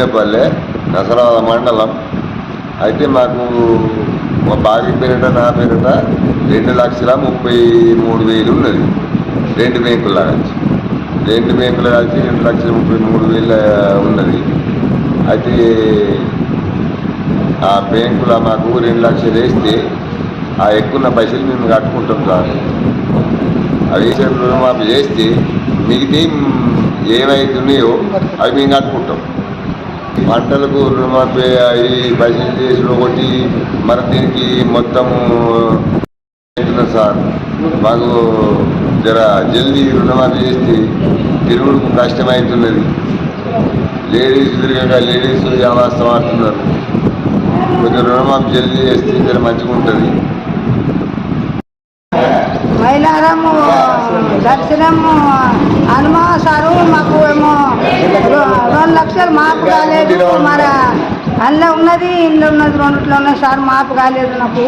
మోందేపల్లె నసరాల మండలం. అయితే మాకు మా భార్య పేరిట నా పేరిట రెండు లక్షల ముప్పై మూడు వేలు ఉన్నది. రెండు బ్యాంకుల కలిసి. రెండు బ్యాంకుల కలిసి రెండు లక్షల ముప్పై మూడు వేలు ఉన్నది. అయితే ఆ బ్యాంకులో మాకు రెండు లక్షలు వేస్తే ఆ ఎక్కువ పైసలు మేము కట్టుకుంటాం సార్. అవి రుణమాఫీ చేస్తే మిగితే ఏవైతే ఉన్నాయో అవి మేము కట్టుకుంటాం. పంటలకు రుణమాఫీ అయ్యి పైసలు చేసిన ఒకటి మరి దీనికి మొత్తము సార్ మాకు జర జల్దీ రుణమాఫీ చేస్తే తిరుగుడుకు కష్టమవుతున్నది లేడీస్ తిరగక లేడీస్ వ్యావాసం ఆడుతున్నారు కొంచెం రుణమాఫీ జల్దీ చేస్తే జర మంచిగా ఉంటుంది మైలారము దర్శనము హనుమా సారు మాకు ఏమో రెండు లక్షలు మాపు కాలేదు మరి. అందులో ఉన్నది ఇంట్లో ఉన్నది రెండిట్లో ఉన్నది సార్ మాపు కాలేదు నాకు.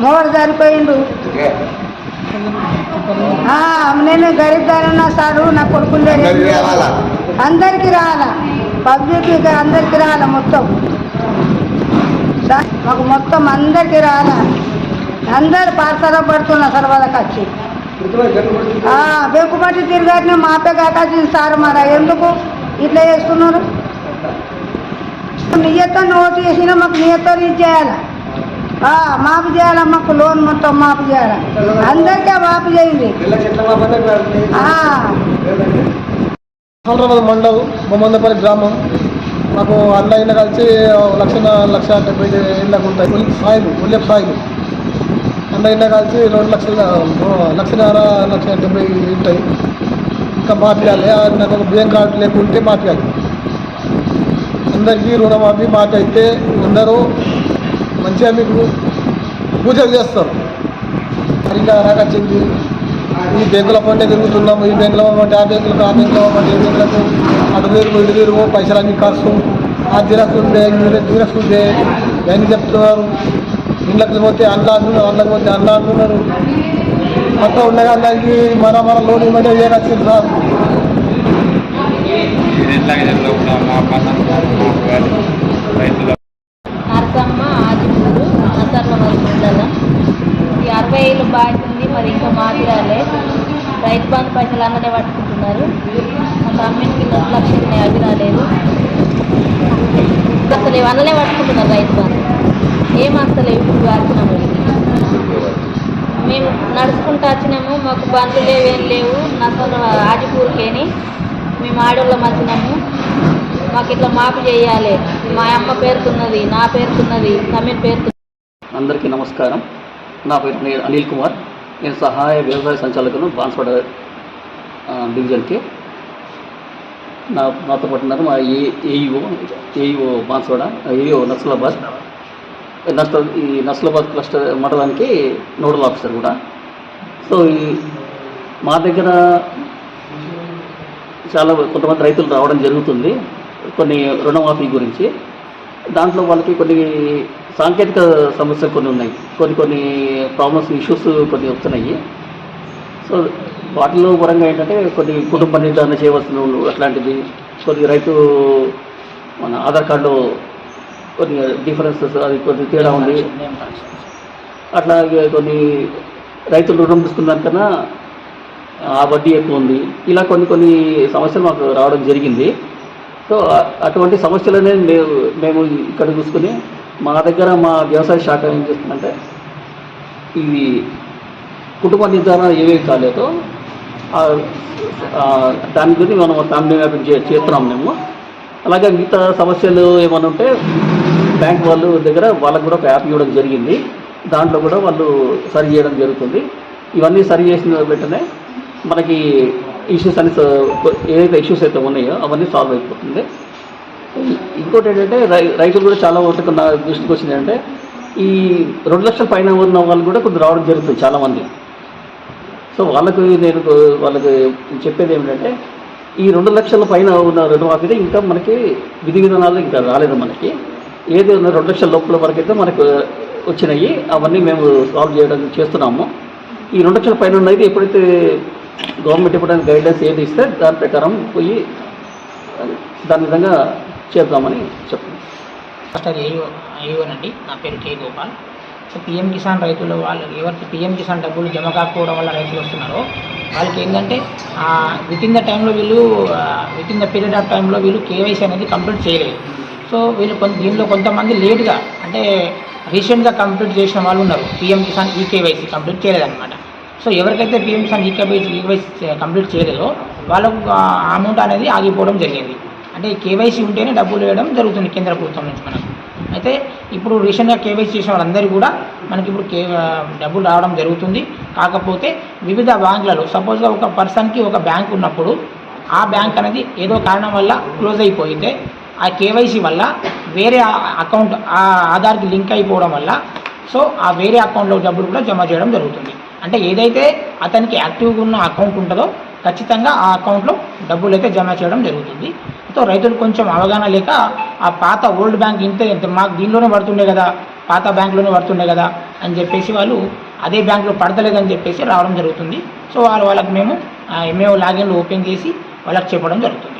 మూడు సరిపోయిండు. నేను గరీబ్ దాని ఉన్నా సారు నా కొడుకులు. అందరికీ రావాలా? పబ్లిక్ అందరికీ రావాలా మొత్తం. సార్ మాకు మొత్తం అందరికీ రావాలా. అందరు పార్సలో పడుతున్నా సార్ వాళ్ళకి వచ్చి ఆ, బెంకుపట్టి తిరిగాటిని మాపే కాకాల్సింది సార్ మరి. ఎందుకు? ఇట్లా చేస్తున్నారు? నియ్యతో నోటు చేసినా మాకు నియ్యతో ఇది చేయాలి? మాపు చేయాలా మాకు లోన్ మొత్తం మాపు చేయాలి? అందరికీ మాపు చేయండి. హైదరాబాద్ మండల్ బొమ్మందపల్లి గ్రామం. మాకు అన్న అయిన కలిసి లక్ష లక్ష డెబ్బై ఏళ్ళకు ఉంటాయి. ఉల్లి సాయిలు ఉల్లిపు సాయిలు. అన్న అయిన కలిసి రెండు లక్షల లక్షన్నర లక్ష డెబ్బై ఉంటాయి. ఇంకా మాట్లాడాలి నాకు ఒక బ్యాంక్ కార్డు లేకుంటే మాట్లాడాలి. అందరికీ రుణమాఫీ మాట అయితే అందరూ మంచిగా మీకు పూజలు చేస్తారు. సరిగ్గా రాకొచ్చింది ఈ బ్యాంకుల పంటే తిరుగుతున్నాము ఈ బ్యాంకులో అవ్వమంటే ఆ బ్యాంకులకు ఆ బ్యాంకులో అవ్వమంటే ఈ బ్యాంకులకు అటు వేరు ఇటు వేరు పైసలన్నీ ఖర్చు ఆ జిరాక్స్ ఉంటే జిరాక్స్ ఉంటే ఇవన్నీ చెప్తున్నారు. ఇళ్ళకి పోతే అన్న అంటున్నారు అన్నకి పోతే అన్న అంటున్నారు. మొత్తం ఉండగా అందరికి మన మన లోన్ ఇవ్వమంటే ఏ వచ్చింది సార్ రైతుల నరసమ్మ ఆదిపూరు నసర్లమల్ మండలం ఈ అరవై ఏళ్ళు బాగుంది మరి ఇంకా మాట్లాడాలి. రైతు బంధు పైసలు అందరే పట్టుకుంటున్నారు. మా తమ్మికి రెండు లక్షలు ఉన్నాయి అవి రాలేదు. అసలు ఇవి పట్టుకుంటున్నారు రైతు బంధు. ఏం వస్తలేవు ఇప్పుడు వచ్చినాము మేము నడుచుకుంటూ వచ్చినాము మాకు బండ్లు లేవు లేవు. నసలు ఆదిపూర్కేని. మేము ఆడోళ్ళం వచ్చినాము మాకు ఇట్లా మాపు చేయాలి. మా అమ్మ పేరుతున్నది నా పేరుతున్నది తమిళ్ పేరు అందరికీ నమస్కారం. నా పేరు అనిల్ కుమార్. నేను సహాయ వ్యవసాయ సంచాలకును బాన్స్వాడ డివిజన్కి. నా నాతో పాటు ఉన్నారు మా A AEO AEO Banswada AEO Naslabad నస్ల ఈ నస్లాబాద్ క్లస్టర్ మండలానికి నోడల్ ఆఫీసర్ కూడా. సో ఈ మా దగ్గర చాలా కొంతమంది రైతులు రావడం జరుగుతుంది కొన్ని రుణమాఫీ గురించి. దాంట్లో వాళ్ళకి కొన్ని సాంకేతిక సమస్యలు కొన్ని ఉన్నాయి కొన్ని కొన్ని ప్రాబ్లమ్స్ ఇష్యూస్ కొన్ని వస్తున్నాయి. సో వాటిలో పరంగా ఏంటంటే కొన్ని కుటుంబ నిర్ధారణ చేయవలసిన అట్లాంటిది కొన్ని రైతు మన ఆధార్ కార్డులో కొన్ని డిఫరెన్సెస్ అది కొన్ని తేడా ఉంది. అట్లాగే కొన్ని రైతులు రుణం తీసుకున్న కన్నా ఆ వడ్డీ ఎక్కువ ఉంది. ఇలా కొన్ని కొన్ని సమస్యలు మాకు రావడం జరిగింది. సో అటువంటి సమస్యలనే మేము మేము ఇక్కడ చూసుకుని మా దగ్గర మా వ్యవసాయ శాఖ ఏం చేస్తుందంటే ఇవి కుటుంబ నిర్ధారణ ఏవేవి కాలేదో దాని గురించి మనం ఫ్యామిలీ మ్యాపింగ్ చే చేస్తున్నాం మేము. అలాగే మిగతా సమస్యలు ఏమైనా ఉంటే బ్యాంక్ వాళ్ళు దగ్గర వాళ్ళకు కూడా ఒక యాప్ ఇవ్వడం జరిగింది. దాంట్లో కూడా వాళ్ళు సరి చేయడం జరుగుతుంది. ఇవన్నీ సరి చేసిన వెంటనే మనకి ఇష్యూస్ అని ఏదైతే ఇష్యూస్ అయితే ఉన్నాయో అవన్నీ సాల్వ్ అయిపోతుంది. ఇంకోటి ఏంటంటే రై రైతులు కూడా చాలా వరకు నా దృష్టికి వచ్చింది అంటే ఈ రెండు లక్షల పైన ఉన్న వాళ్ళు కూడా కొద్దిగా రావడం జరుగుతుంది చాలామంది. సో వాళ్ళకు నేను వాళ్ళకి చెప్పేది ఏమిటంటే ఈ రెండు లక్షల పైన ఉన్న రుణమాఫీ ఇంకా మనకి విధి విధానాలు ఇంకా రాలేదు మనకి. ఏది ఉన్న రెండు లక్షల లోపల వరకైతే మనకు వచ్చినాయి. అవన్నీ మేము సాల్వ్ చేయడం చేస్తున్నాము. ఈ రెండు లక్షల పైన ఉన్నది ఎప్పుడైతే గవర్నమెంట్ ఎప్పుడైనా గైడ్లైన్స్ ఏది ఇస్తే దాని ప్రకారం పోయి దాని విధంగా చేద్దామని చెప్తున్నాం ఫస్ట్ అది ఏయోనండి నా పేరు K Gopal. So PM Kisan రైతులు వాళ్ళు ఎవరికి పిఎం కిసాన్ డబ్బులు జమ కాకపోవడం వల్ల రైతులు వస్తున్నారో వాళ్ళకి ఏంటంటే విత్ ఇన్ ద టైంలో వీళ్ళు with in the period of టైంలో వీళ్ళు కేవైసీ అనేది కంప్లీట్ చేయలేదు. సో వీళ్ళు కొంత దీనిలో కొంతమంది లేట్గా అంటే రీసెంట్గా కంప్లీట్ చేసిన వాళ్ళు ఉన్నారు. PM Kisan e KYC complete చేయలేదన్నమాట. సో ఎవరికైతే PM Kisan e eKYC ఈవైసీ complete చేయలేదో వాళ్ళకు అమౌంట్ అనేది ఆగిపోవడం జరిగింది. అంటే కేవైసీ ఉంటేనే డబ్బులు వేయడం జరుగుతుంది కేంద్ర ప్రభుత్వం నుంచి మనకు. అయితే ఇప్పుడు రీసెంట్గా కేవైసీ చేసిన వాళ్ళందరూ కూడా మనకి ఇప్పుడు కే డబ్బులు రావడం జరుగుతుంది. కాకపోతే వివిధ బ్యాంకులలో సపోజ్గా ఒక పర్సన్కి ఒక బ్యాంక్ ఉన్నప్పుడు ఆ బ్యాంక్ అనేది ఏదో కారణం వల్ల క్లోజ్ అయిపోయితే ఆ కేవైసీ వల్ల వేరే అకౌంట్ ఆ ఆధార్కి లింక్ అయిపోవడం వల్ల సో ఆ వేరే అకౌంట్లో డబ్బులు కూడా జమ చేయడం జరుగుతుంది. అంటే ఏదైతే అతనికి యాక్టివ్గా ఉన్న అకౌంట్ ఉంటుందో ఖచ్చితంగా ఆ అకౌంట్లో డబ్బులు అయితే జమ చేయడం జరుగుతుంది. సో రైతులు కొంచెం అవగాహన లేక ఆ పాత ఓల్డ్ బ్యాంక్ ఇంత ఇంత మాకు దీనిలోనే పడుతుండే కదా పాత బ్యాంకులోనే పడుతుండే కదా అని చెప్పేసి వాళ్ళు అదే బ్యాంకులో పడతలేదని చెప్పేసి రావడం జరుగుతుంది. సో వాళ్ళు వాళ్ళకి మేము ఎంఏఓ లాగిన్లు ఓపెన్ చేసి వాళ్ళకి చెప్పడం జరుగుతుంది.